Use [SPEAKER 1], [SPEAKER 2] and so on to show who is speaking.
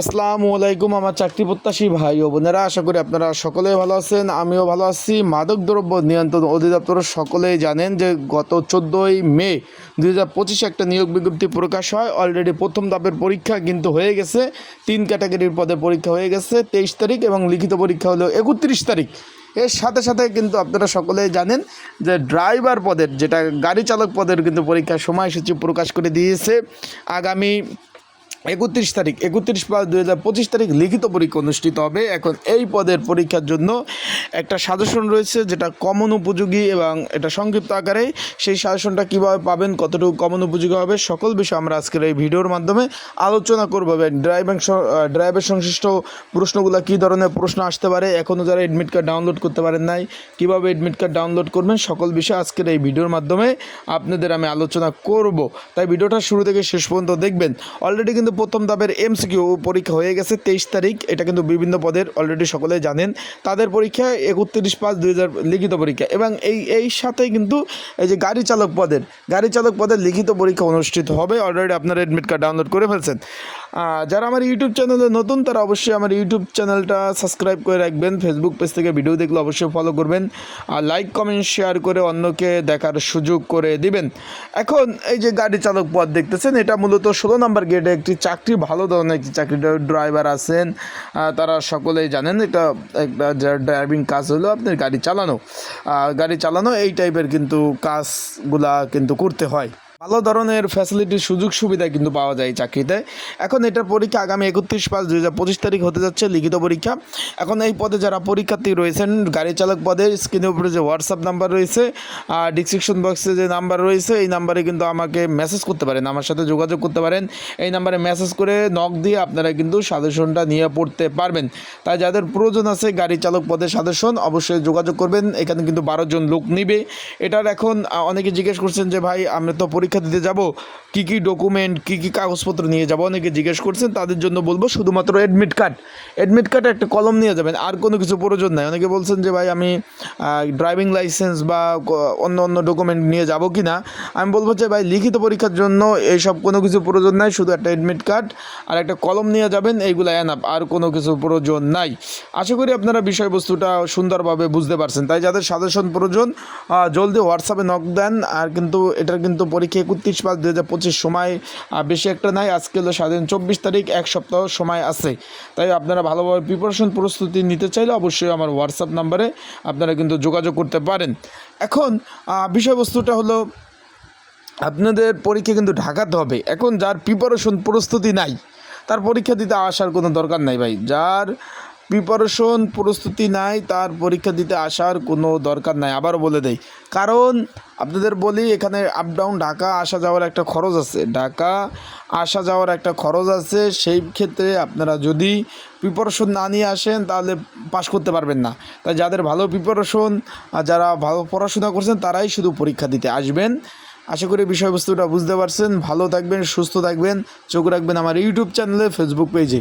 [SPEAKER 1] আসসালামু আলাইকুম আমার চাকরি প্রত্যাশী ভাই ও বোনেরা, আশা করি আপনারা সকলেই ভালো আছেন, আমিও ভালো আছি। মাদক দ্রব্য নিয়ন্ত্রণ অধিদপ্তর সকলেই জানেন যে গত চোদ্দোই মে দুই হাজার পঁচিশে একটা নিয়োগ বিজ্ঞপ্তি প্রকাশ হয়। অলরেডি প্রথম ধাপের পরীক্ষা কিন্তু হয়ে গেছে। তিন ক্যাটাগরির পদে পরীক্ষা হয়ে গেছে, তেইশ তারিখ এবং লিখিত পরীক্ষা হলো একত্রিশ তারিখ। এর সাথে সাথে কিন্তু আপনারা সকলেই জানেন যে ড্রাইভার পদের, যেটা গাড়ি চালক পদের কিন্তু পরীক্ষার সময়সূচি প্রকাশ করে দিয়েছে, আগামী একত্রিশ তারিখ, একত্রিশ পাঁচ দুই হাজার পঁচিশ তারিখ লিখিত পরীক্ষা অনুষ্ঠিত হবে। এখন এই পদের পরীক্ষার জন্য একটা সাজেশন রয়েছে, যেটা কমন উপযোগী এবং এটা সংক্ষিপ্ত আকারে। সেই সাজেশনটা কীভাবে পাবেন, কতটুকু কমন উপযোগী হবে, সকল বিষয় আমরা আজকের এই ভিডিওর মাধ্যমে আলোচনা করব। ড্রাইভিং ড্রাইভের সংশ্লিষ্ট প্রশ্নগুলো কী ধরনের প্রশ্ন আসতে পারে এখনও যারা এডমিট কার্ড ডাউনলোড করতে পারেন নাই, কীভাবে এডমিট কার্ড ডাউনলোড করবেন, সকল বিষয় আজকের এই ভিডিওর মাধ্যমে আপনাদের আমি আলোচনা করব। তাই ভিডিওটা শুরু থেকে শেষ পর্যন্ত দেখবেন। অলরেডি কিন্তু প্রথম ধাপের এমসিকিউ পরীক্ষা হয়ে গেছে তেইশ তারিখ। এটা কিন্তু বিভিন্ন পদের অলরেডি সকলে জানেন। তাদের পরীক্ষা একত্রিশ পাঁচ দুই লিখিত পরীক্ষা। এবং এই এই সাথে কিন্তু এই যে গাড়ি চালক পদের, গাড়ি চালক পদের লিখিত পরীক্ষা অনুষ্ঠিত হবে। অলরেডি আপনারা অ্যাডমিট কার্ড ডাউনলোড করে ফেলছেন। যারা আমার ইউটিউব চ্যানেলে নতুন, তারা অবশ্যই আমার ইউটিউব চ্যানেলটা সাবস্ক্রাইব করে রাখবেন। ফেসবুক পেজ থেকে ভিডিও দেখলে অবশ্যই ফলো করবেন। আর লাইক কমেন্ট শেয়ার করে অন্যকে দেখার সুযোগ করে দিবেন। এখন এই যে গাড়ি চালক পদ দেখতেছেন, এটা মূলত ষোলো নম্বর গেটে একটি চাকরি, ভালো ধরনের একটি চাকরি ড্রাইভার আছেন। তারা সকলেই জানেন, এটা একটা ড্রাইভিং কাজ হলো আপনার গাড়ি চালানো। গাড়ি চালানো, এই টাইপের কিন্তু কাজগুলা কিন্তু করতে হয়। ভালো ধরনের ফ্যাসিলিটির সুযোগ সুবিধা কিন্তু পাওয়া যায় চাকরিতে। এখন এটার পরীক্ষা আগামী একত্রিশ পাঁচ দুই হাজার পঁচিশ তারিখ হতে যাচ্ছে লিখিত পরীক্ষা। এখন এই পদে যারা পরীক্ষার্থী রয়েছেন, গাড়ি চালক পদে স্ক্রিনের উপরে যে হোয়াটসঅ্যাপ নাম্বার রয়েছে, আর ডিসক্রিপশন বক্সে যে নাম্বার রয়েছে, এই নাম্বারে কিন্তু আমাকে মেসেজ করতে পারেন, আমার সাথে যোগাযোগ করতে পারেন। এই নাম্বারে মেসেজ করে নক দিয়ে আপনারা কিন্তু সাজেশনটা নিয়ে পড়তে পারবেন। তাই যাদের প্রয়োজন আছে গাড়ি চালক পদে সাজেশন অবশ্যই যোগাযোগ করবেন। এখানে কিন্তু বারো জন লোক নিবে। এটার এখন অনেকে জিজ্ঞেস করছেন যে, ভাই, আমরা তো পরীক্ষা দিতে যাব, কি কি ডকুমেন্ট কি কি কাগজপত্র নিয়ে যাব, অনেকে জিজ্ঞেস করছেন, তাদের জন্য বলব শুধুমাত্র অ্যাডমিট কার্ড অ্যাডমিট কার্ড একটা কলম নিয়ে যাবেন, আর কোনো কিছু প্রয়োজন নাই। অনেকে বলছেন যে, ভাই, আমি ড্রাইভিং লাইসেন্স বা অন্য অন্য ডকুমেন্ট নিয়ে যাব কি না আমি বলব যে, ভাই, লিখিত পরীক্ষার জন্য এইসব কোনো কিছু প্রয়োজন নাই, শুধু একটা অ্যাডমিট কার্ড আর একটা কলম নিয়ে যাবেন, এইগুলো এনাপ আর কোনো কিছু প্রয়োজন নাই। আশা করি আপনারা বিষয়বস্তুটা সুন্দরভাবে বুঝতে পারছেন। তাই যাদের সাজেশন প্রয়োজন জলদি হোয়াটসঅ্যাপে নক দেন, আর কিন্তু, এটার কিন্তু পরীক্ষা একত্রিশ পাঁচ দু হাজার পঁচিশ সময় বেশি একটা নাই। আজকে হলো স্বাধীন চব্বিশ তারিখ, এক সপ্তাহ সময় আছে। তাই আপনারা ভালোভাবে প্রিপারেশন প্রস্তুতি নিতে চাইলে অবশ্যই আমার হোয়াটসঅ্যাপ নাম্বারে আপনারা কিন্তু যোগাযোগ করতে পারেন। এখন বিষয়বস্তুটা হলো, আপনাদের পরীক্ষা কিন্তু ঢাকাতে হবে। এখন যার প্রিপারেশন প্রস্তুতি নাই, তার পরীক্ষা দিতে আসার কোনো দরকার নাই ভাই। যার প্রিপারেশন, প্রস্তুতি নাই, তার পরীক্ষা দিতে আসার কোনো দরকার নাই। আবারও বলে দেয় কারণ আপনাদের বলি এখানে আপ ডাউন ঢাকা আসা যাওয়ার একটা খরচ আছে। ঢাকা আসা যাওয়ার একটা খরচ আছে, সেই ক্ষেত্রে আপনারা যদি প্রিপারেশন না নিয়ে আসেন, তাহলে পাশ করতে পারবেন না। তাই যাদের ভালো প্রিপারেশন যারা ভালো পড়াশোনা করছেন, তারাই শুধু পরীক্ষা দিতে আসবেন। আশা করি বিষয়বস্তুটা বুঝতে পারছেন। ভালো থাকবেন, সুস্থ থাকবেন। চোখ রাখবেন আমার ইউটিউব চ্যানেলে ফেসবুক পেজে